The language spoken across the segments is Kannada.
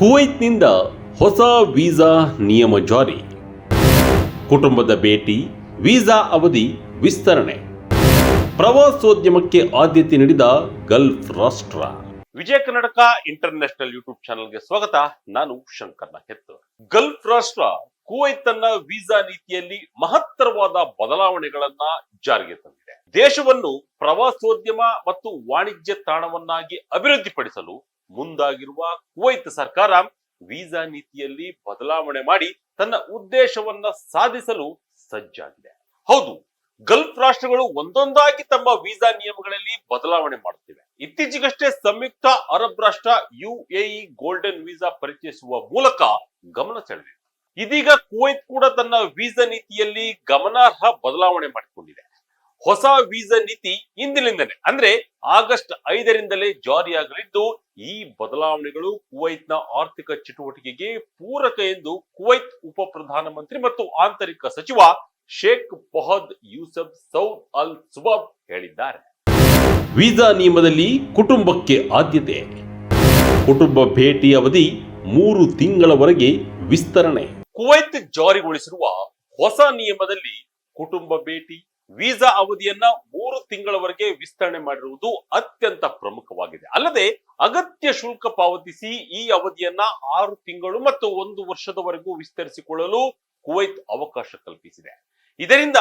ಕುವೈತ್ನಿಂದ ಹೊಸ ವೀಸಾ ನಿಯಮ ಜಾರಿ. ಕುಟುಂಬದ ಭೇಟಿ, ವೀಸಾ ಅವಧಿ ವಿಸ್ತರಣೆ. ಪ್ರವಾಸೋದ್ಯಮಕ್ಕೆ ಆದ್ಯತೆ ನೀಡಿದ ಗಲ್ಫ್ ರಾಷ್ಟ್ರ. ವಿಜಯ ಕರ್ನಾಟಕ ಇಂಟರ್ನ್ಯಾಷನಲ್ ಯೂಟ್ಯೂಬ್ ಚಾನೆಲ್ಗೆ ಸ್ವಾಗತ. ನಾನು ಶಂಕರ್ ಹೆತ್ತು ಗಲ್ಫ್ ರಾಷ್ಟ್ರ ಕುವೈತ್ ತನ್ನ ವೀಸಾ ನೀತಿಯಲ್ಲಿ ಮಹತ್ತರವಾದ ಬದಲಾವಣೆಗಳನ್ನ ಜಾರಿಗೆ ತಂದಿದೆ. ದೇಶವನ್ನು ಪ್ರವಾಸೋದ್ಯಮ ಮತ್ತು ವಾಣಿಜ್ಯ ತಾಣವನ್ನಾಗಿ ಅಭಿವೃದ್ಧಿಪಡಿಸಲು ಮುಂದಾಗಿರುವ ಕುವೈತ್ ಸರ್ಕಾರ ವೀಸಾ ನೀತಿಯಲ್ಲಿ ಬದಲಾವಣೆ ಮಾಡಿ ತನ್ನ ಉದ್ದೇಶವನ್ನ ಸಾಧಿಸಲು ಸಜ್ಜಾಗಿದೆ. ಹೌದು, ಗಲ್ಫ್ ರಾಷ್ಟ್ರಗಳು ಒಂದೊಂದಾಗಿ ತಮ್ಮ ವೀಸಾ ನಿಯಮಗಳಲ್ಲಿ ಬದಲಾವಣೆ ಮಾಡುತ್ತಿವೆ. ಇತ್ತೀಚೆಗಷ್ಟೇ ಸಂಯುಕ್ತ ಅರಬ್ ರಾಷ್ಟ್ರ ಯುಎಇ ಗೋಲ್ಡನ್ ವೀಸಾ ಪರಿಚಯಿಸುವ ಮೂಲಕ ಗಮನ ಸೆಳೆದಿದೆ. ಇದೀಗ ಕುವೈತ್ ಕೂಡ ತನ್ನ ವೀಸಾ ನೀತಿಯಲ್ಲಿ ಗಮನಾರ್ಹ ಬದಲಾವಣೆ ಮಾಡಿಕೊಂಡಿದೆ. ಹೊಸ ವೀಸಾ ನೀತಿ ಇಂದಿನಿಂದಲೇ. ಅಂದ್ರೆ ಆಗಸ್ಟ್ ಐದರಿಂದಲೇ ಜಾರಿಯಾಗಲಿದ್ದು, ಈ ಬದಲಾವಣೆಗಳು ಕುವೈತ್ನ ಆರ್ಥಿಕ ಚಟುವಟಿಕೆಗೆ ಪೂರಕ ಎಂದು ಕುವೈತ್ ಉಪ ಪ್ರಧಾನಮಂತ್ರಿ ಮತ್ತು ಆಂತರಿಕ ಸಚಿವ ಶೇಖ್ ಫಹದ್ ಯೂಸಫ್ ಸೌದ್ ಅಲ್ ಸುಬಾಬ್ ಹೇಳಿದ್ದಾರೆ. ವೀಸಾ ನಿಯಮದಲ್ಲಿ ಕುಟುಂಬಕ್ಕೆ ಆದ್ಯತೆ. ಕುಟುಂಬ ಭೇಟಿ ಅವಧಿ ಮೂರು ತಿಂಗಳವರೆಗೆ ವಿಸ್ತರಣೆ. ಕುವೈತ್ ಜಾರಿಗೊಳಿಸಿರುವ ಹೊಸ ನಿಯಮದಲ್ಲಿ ಕುಟುಂಬ ಭೇಟಿ ವೀಸಾ ಅವಧಿಯನ್ನ ಮೂರು ತಿಂಗಳವರೆಗೆ ವಿಸ್ತರಣೆ ಮಾಡಿರುವುದು ಅತ್ಯಂತ ಪ್ರಮುಖವಾಗಿದೆ. ಅಲ್ಲದೆ ಅಗತ್ಯ ಶುಲ್ಕ ಪಾವತಿಸಿ ಈ ಅವಧಿಯನ್ನ ಆರು ತಿಂಗಳು ಮತ್ತು ಒಂದು ವರ್ಷದವರೆಗೂ ವಿಸ್ತರಿಸಿಕೊಳ್ಳಲು ಕುವೈತ್ ಅವಕಾಶ ಕಲ್ಪಿಸಿದೆ. ಇದರಿಂದ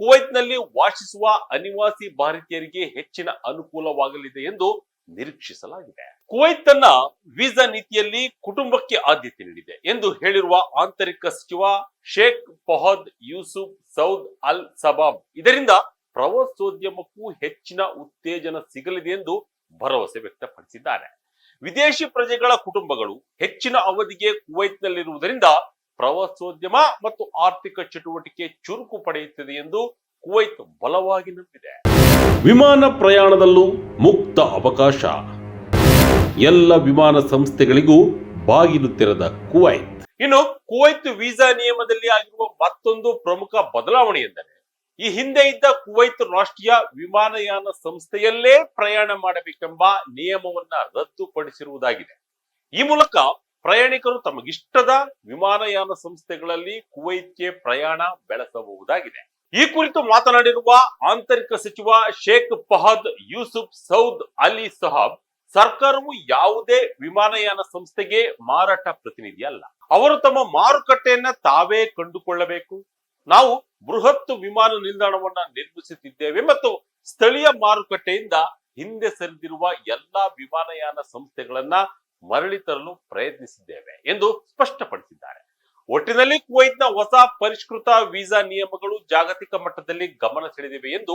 ಕುವೈತ್ನಲ್ಲಿ ವಾಸಿಸುವ ಅನಿವಾಸಿ ಭಾರತೀಯರಿಗೆ ಹೆಚ್ಚಿನ ಅನುಕೂಲವಾಗಲಿದೆ ಎಂದು ನಿರೀಕ್ಷಿಸಲಾಗಿದೆ. ಕುವೈತ್ ತನ್ನ ವೀಸಾ ನೀತಿಯಲ್ಲಿ ಕುಟುಂಬಕ್ಕೆ ಆದ್ಯತೆ ನೀಡಿದೆ ಎಂದು ಹೇಳಿರುವ ಆಂತರಿಕ ಸಚಿವ ಶೇಖ್ ಫಹದ್ ಯೂಸುಫ್ ಸೌದ್ ಅಲ್ ಸಬಾಬ್. ಇದರಿಂದ ಪ್ರವಾಸೋದ್ಯಮಕ್ಕೂ ಹೆಚ್ಚಿನ ಉತ್ತೇಜನ ಸಿಗಲಿದೆ ಎಂದು ಭರವಸೆ ವ್ಯಕ್ತಪಡಿಸಿದ್ದಾರೆ. ವಿದೇಶಿ ಪ್ರಜೆಗಳ ಕುಟುಂಬಗಳು ಹೆಚ್ಚಿನ ಅವಧಿಗೆ ಕುವೈತ್ನಲ್ಲಿರುವುದರಿಂದ ಪ್ರವಾಸೋದ್ಯಮ ಮತ್ತು ಆರ್ಥಿಕ ಚಟುವಟಿಕೆ ಚುರುಕು ಪಡೆಯುತ್ತದೆ ಎಂದು ಕುವೈತ್ ಬಲವಾಗಿ ನಂಬಿದೆ. ವಿಮಾನ ಪ್ರಯಾಣದಲ್ಲೂ ಮುಕ್ತ ಅವಕಾಶ. ಎಲ್ಲ ವಿಮಾನ ಸಂಸ್ಥೆಗಳಿಗೂ ಬಾಗಿಲು ತೆರೆದ ಕುವೈತ್. ಇನ್ನು ಕುವೈತ್ ವೀಸಾ ನಿಯಮದಲ್ಲಿ ಆಗಿರುವ ಮತ್ತೊಂದು ಪ್ರಮುಖ ಬದಲಾವಣೆ ಎಂದರೆ, ಈ ಹಿಂದೆ ಇದ್ದ ಕುವೈತ್ ರಾಷ್ಟ್ರೀಯ ವಿಮಾನಯಾನ ಸಂಸ್ಥೆಯಲ್ಲೇ ಪ್ರಯಾಣ ಮಾಡಬೇಕೆಂಬ ನಿಯಮವನ್ನ ರದ್ದುಪಡಿಸಿರುವುದಾಗಿದೆ. ಈ ಮೂಲಕ ಪ್ರಯಾಣಿಕರು ತಮಗಿಷ್ಟದ ವಿಮಾನಯಾನ ಸಂಸ್ಥೆಗಳಲ್ಲಿ ಕುವೈತ್ಗೆ ಪ್ರಯಾಣ ಬೆಳೆಸಬಹುದಾಗಿದೆ. ಈ ಕುರಿತು ಮಾತನಾಡಿರುವ ಆಂತರಿಕ ಸಚಿವ Sheikh Fahad Yusuf Saud Al Sabah ಸರ್ಕಾರವು ಯಾವುದೇ ವಿಮಾನಯಾನ ಸಂಸ್ಥೆಗೆ ಮಾರಾಟ ಪ್ರತಿನಿಧಿ ಅಲ್ಲ ಅವರು ತಮ್ಮ ಮಾರುಕಟ್ಟೆಯನ್ನ ತಾವೇ ಕಂಡುಕೊಳ್ಳಬೇಕು. ನಾವು ಬೃಹತ್ ವಿಮಾನ ನಿಲ್ದಾಣವನ್ನ ನಿರ್ಮಿಸುತ್ತಿದ್ದೇವೆ ಮತ್ತು ಸ್ಥಳೀಯ ಮಾರುಕಟ್ಟೆಯಿಂದ ಹಿಂದೆ ಸರಿದಿರುವ ಎಲ್ಲಾ ವಿಮಾನಯಾನ ಸಂಸ್ಥೆಗಳನ್ನ ಮರಳಿ ತರಲು ಪ್ರಯತ್ನಿಸಿದ್ದೇವೆ ಎಂದು ಸ್ಪಷ್ಟಪಡಿಸಿದ್ದಾರೆ. ಒಟ್ಟಿನಲ್ಲಿ ಕುವೈತ್ನ ಹೊಸ ಪರಿಷ್ಕೃತ ವೀಸಾ ನಿಯಮಗಳು ಜಾಗತಿಕ ಮಟ್ಟದಲ್ಲಿ ಗಮನ ಸೆಳೆದಿವೆ ಎಂದು